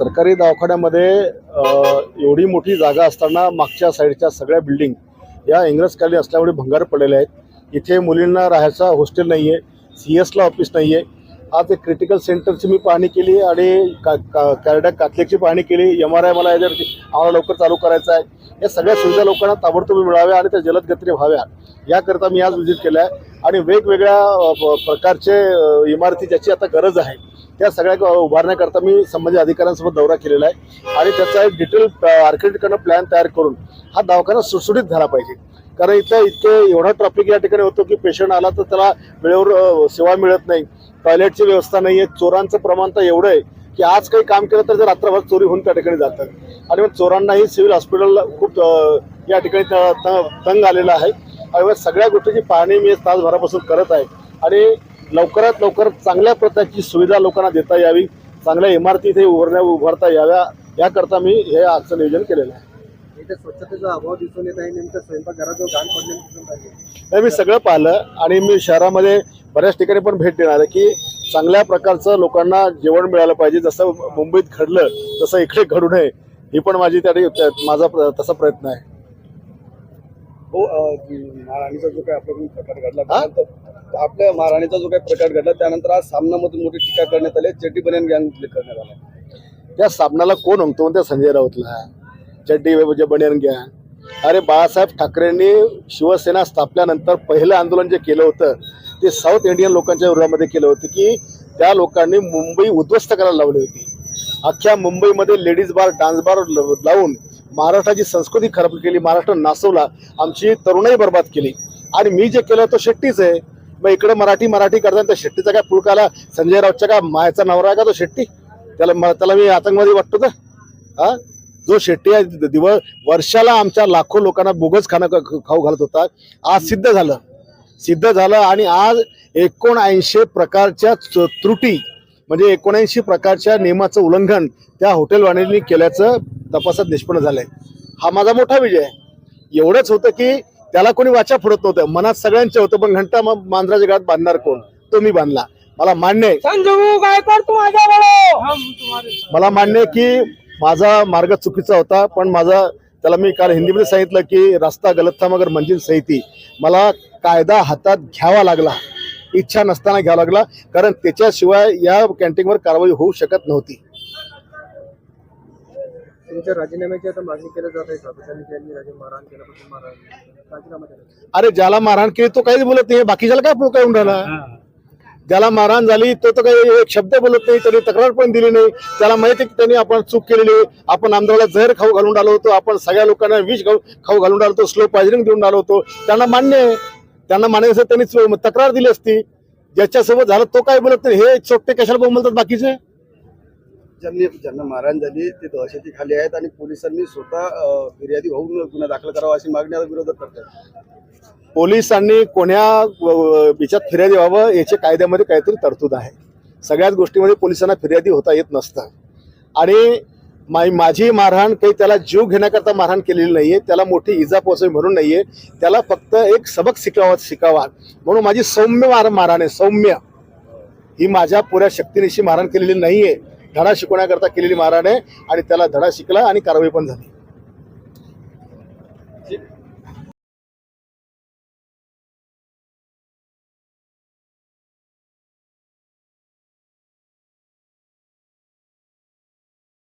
सरकारी दवाखान्यामध्ये एवढी मोठी जागा असताना मागच्या साईडच्या सगळ्या बिल्डिंग या इंग्रजकालीन असल्यामुळे भंगार पडलेल्या आहेत. इथे मुलींना राहायचा हॉस्टेल नाही आहे सी एसला ऑफिस नाही आहे आज एक क्रिटिकल सेंटरची मी पाहणी केली आणि का का कॅरडॅक काथलेकची पाहणी केली. एम आर आय मला याच्यावरती आम्हाला लवकर चालू करायचा आहे. या सगळ्या सुविधा लोकांना ताबडतोब मिळाव्या आणि त्या जलद गतीने व्हाव्या. याकरता मी आज विजिट केलं आहे. आणि वेगवेगळ्या प- प्रकारचे इमारती ज्याची आता गरज आहे त्या सगळ्या उभारण्याकरता मी संबंधित अधिकाऱ्यांसोबत दौरा केलेला आहे. आणि त्याचा एक डिटेल आर्किटेक्टकडनं प्लॅन तयार करून हा दवाखाना सुटसुटीत झाला पाहिजे. कारण इथं इतके एवढा ट्रॅफिक या ठिकाणी होतो की पेशंट आला तर त्याला वेळेवर सेवा मिळत नाही. टॉयलेटची व्यवस्था नाही आहे चोरांचं प्रमाण तर एवढं आहे की आज काही काम केलं तर रात्रभर चोरी होऊन त्या ठिकाणी जातात. आणि मग चोरांनाही सिव्हिल हॉस्पिटलला खूप या ठिकाणी त- त- तंग आलेला आहे. सगळ्या गोष्टीची पाहणी मी तासभरापासून करत आहे. आणि लवकरात लवकर चांगल्या प्रकारची सुविधा लोकांना देता यावी चांगल्या इमारती इथे उभारण्या उभारता याव्या याकरता मी हे आजचं नियोजन केलेलं आहे. इथे स्वच्छतेचा अभाव दिसून येत आहे नेमकं स्वयंपाकघराजवळ घाण पडलेली दिसून नाही मी सगळं पाहिलं आणि मी शहरामध्ये बऱ्याच ठिकाणी पण भेट देणार आहे की चांगल्या प्रकारचं लोकांना जेवण मिळालं पाहिजे. जसं मुंबईत घडलं तसं इकडे घडू नये ही पण माझी त्या माझा तसा प्रयत्न आहे. हो महाराणीचा जो काही आपल्याकडून प्रकार घडला? त्यानंतर आपल्या महाराणीचा जो काही प्रकार घडला त्यानंतर आज सामनामधून मोठी टीका करण्यात आली चड्डी बनियान गॅंग करण्यात आला. त्या साबणाला कोण म्हणतो त्या संजय राऊतला? चड्डी म्हणजे बनियान घ्या अरे बाळासाहेब ठाकरेंनी शिवसेना स्थापल्यानंतर पहिलं आंदोलन जे केलं होतं ते साऊथ इंडियन लोकांच्या विरोधामध्ये केलं होतं की त्या लोकांनी मुंबई उद्ध्वस्त करायला लावली होती. अख्ख्या मुंबईमध्ये लेडीज बार डान्स बार लावून महाराष्ट्राची संस्कृती खराब केली महाराष्ट्र नासवला आमची तरुणाई बर्बाद केली. आणि मी जे केलं तो शेट्टीच आहे. मग इकडे मराठी मराठी करताना त्या शेट्टीचा काय पुळकाला संजय राऊतच्या का मायाचा नवरा आहे का तो शेट्टी? त्याला म- त्याला मी आतंकवादी वाटतो का? हा? जो शेट्टी आहे दिवस वर्षाला आमच्या लाखो लोकांना बोगस खाणं खाऊ घालत होता. आज सिद्ध झालं. सिद्ध झालं आणि आज एकोणऐंशी प्रकारच्या च- त्रुटी म्हणजे एकोणऐंशी प्रकारच्या नियमाचं उल्लंघन त्या हॉटेलवाल्यांनी केल्याचं तपासात निष्पन्न झालंय. हा माझा मोठा विजय आहे. एवढंच होतं की त्याला कोणी वाचा फोडत नव्हतं. मनात सगळ्यांचे होतं पण घंटा मग मांजराच्या घरात बांधणार कोण? तो मी बांधला. मला मान्य आहे. बरो मला मान्य आहे की माझा मार्ग चुकीचा होता पण माझा त्याला मी काल हिंदीमध्ये सांगितलं की रस्ता गलत था मगर मंजिल सही थी. मला कायदा हातात घ्यावा लागला. इच्छा नसताना घ्यावा लागला कारण त्याच्याशिवाय या कॅन्टीनवर कारवाई होऊ शकत नव्हती. तुमच्या राजीनाम्याची आता मागणी केली जात आहे त्यांनी राजे मारहाण केल्यापासून मारहाण राजीनामा केला अरे ज्याला मारहाण केली तो काहीच बोलत नाही. बाकीच्याला काय पुळका येऊन राहिला? ज्याला मारहाण झाली तो तर काही एक शब्द बोलत नाही त्यांनी तक्रार पण दिली नाही. त्याला माहिती की त्यांनी आपण चूक केलेली आहे. आपण आमदाराला जहर खाऊ घालून आलो होतो. आपण सगळ्या लोकांना विष खाऊ खाऊ घालून आलो होतो. स्लो पॉइझनिंग देऊन आलो होतो. त्यांना मान्य आहे. त्यांना मान्य असेल त्यांनी तक्रार दिली असती. ज्याच्यासोबत झालं तो काय बोलत नाही. हे चोपटे कशाला बोलतात बाकीचे? ज्यांनी ज्यांना मारहाण झाली ते दहशतीखाली आहेत आणि पोलिसांनी स्वतः फिर्यादी होऊन गुन्हा दाखल करावा अशी मागणी आता विरोधक करतात पोलिसांनी कोण्या अ, याच्यात फिर्यादी व्हावं याचे कायद्यामध्ये काहीतरी तरतूद आहे. सगळ्याच गोष्टीमध्ये पोलिसांना फिर्यादी होता येत नसतं. आणि मा- माझी मारहाण काही त्याला जीव घेण्याकरता मारहाण केलेली नाही आहे त्याला मोठी इजा पोहोचावी म्हणून नाही आहे त्याला फक्त एक सबक शिकावा शिकावा. म्हणून माझी सौम्य मार मारहाण आहे सौम्य. ही माझ्या पुऱ्या शक्तीनिशी मारहाण केलेली नाही आहे धडा शिकवण्याकरता केलेली मारहाण आहे आणि त्याला धडा शिकला आणि कारवाई पण झाली.